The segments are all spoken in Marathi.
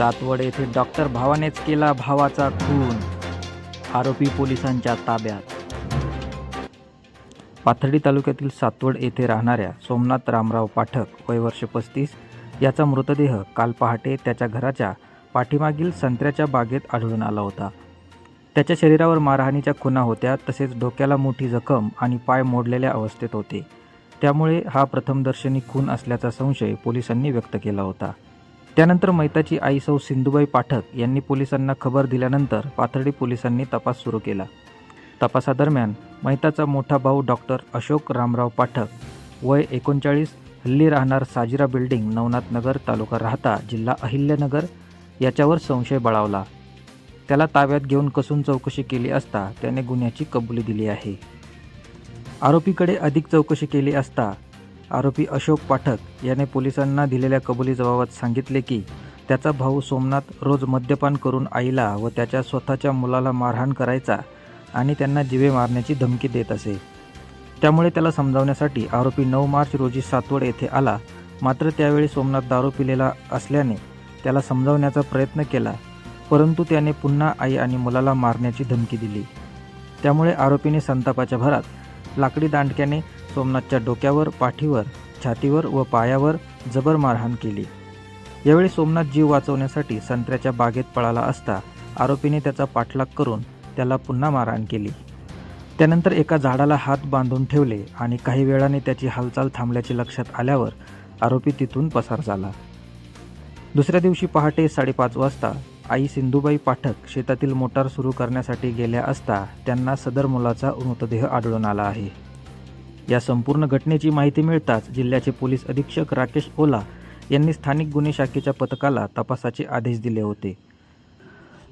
सातवड येथे डॉक्टर भावानेच केला भावाचा खून आरोपी पोलिसांच्या ताब्यात. पाथर्डी तालुक्यातील सातवड येथे राहणाऱ्या सोमनाथ रामराव पाठक वय वर्ष पस्तीस याचा मृतदेह काल पहाटे त्याच्या घराच्या पाठीमागील संत्र्याच्या बागेत आढळून आला होता. त्याच्या शरीरावर मारहाणीच्या खुणा होत्या तसेच डोक्याला मोठी जखम आणि पाय मोडलेल्या अवस्थेत होते. त्यामुळे हा प्रथमदर्शनी खून असल्याचा संशय पोलिसांनी व्यक्त केला होता. त्यानंतर मैताची आई सौ सिंधुबाई पाठक यांनी पोलिसांना खबर दिल्यानंतर पाथर्डी पोलिसांनी तपास सुरू केला. तपासादरम्यान मैताचा मोठा भाऊ डॉक्टर अशोक रामराव पाठक वय एकोणचाळीस हल्ली राहणार साजिरा बिल्डिंग नवनाथ नगर तालुका राहता जिल्हा अहिल्यानगर याच्यावर संशय बळावला. त्याला ताब्यात घेऊन कसून चौकशी केली असता त्याने गुन्ह्याची कबुली दिली आहे. आरोपीकडे अधिक चौकशी केली असता आरोपी अशोक पाठक याने पोलिसांना दिलेल्या कबुली जबाबात सांगितले की त्याचा भाऊ सोमनाथ रोज मद्यपान करून आईला व त्याच्या स्वतःच्या मुलाला मारहाण करायचा आणि त्यांना जिवे मारण्याची धमकी देत असे. त्यामुळे त्याला समजावण्यासाठी आरोपी नऊ मार्च रोजी सातवड येथे आला. मात्र त्यावेळी सोमनाथ दारू पिलेला असल्याने त्याला समजावण्याचा प्रयत्न केला परंतु त्याने पुन्हा आई आणि मुलाला मारण्याची धमकी दिली. त्यामुळे आरोपीने संतापाच्या भरात लाकडी दांडक्याने सोमनाथच्या डोक्यावर पाठीवर छातीवर व पायावर जबर मारहाण केली. यावेळी सोमनाथ जीव वाचवण्यासाठी संत्र्याच्या बागेत पळाला असता आरोपीने त्याचा पाठलाग करून त्याला पुन्हा मारहाण केली. त्यानंतर एका झाडाला हात बांधून ठेवले आणि काही वेळाने त्याची हालचाल थांबल्याचे लक्षात आल्यावर आरोपी तिथून पसार झाला. दुसऱ्या दिवशी पहाटे साडेपाच वाजता आई सिंधुबाई पाठक शेतातील मोटार सुरू करण्यासाठी गेल्या असता त्यांना सदर मुलाचा मृतदेह आढळून आला आहे. या संपूर्ण घटनेची माहिती मिळताच जिल्ह्याचे पोलीस अधीक्षक राकेश ओला यांनी स्थानिक गुन्हे शाखेच्या पथकाला तपासाचे आदेश दिले होते.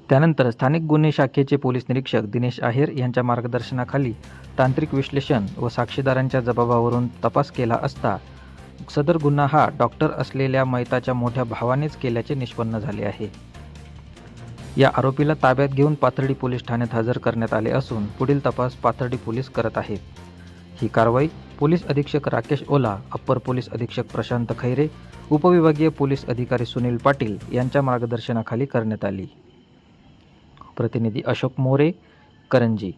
त्यानंतर स्थानिक गुन्हे शाखेचे पोलीस निरीक्षक दिनेश आहेर यांच्या मार्गदर्शनाखाली तांत्रिक विश्लेषण व साक्षीदारांच्या जबाबावरून तपास केला असता सदर गुन्हा हा डॉक्टर असलेल्या मैताच्या मोठ्या भावानेच केल्याचे निष्पन्न झाले आहे. या आरोपीला ताब्यात घेऊन पाथर्डी पोलीस ठाण्यात हजर करण्यात आले असून पुढील तपास पाथर्डी पोलीस करत आहेत. ही कारवाई पोलीस अधीक्षक राकेश ओला अप्पर पोलीस अधीक्षक प्रशांत खैरे उपविभागीय पोलीस अधिकारी सुनील पाटील यांच्या मार्गदर्शनाखाली करण्यात आली. प्रतिनिधी अशोक मोरे करंजी.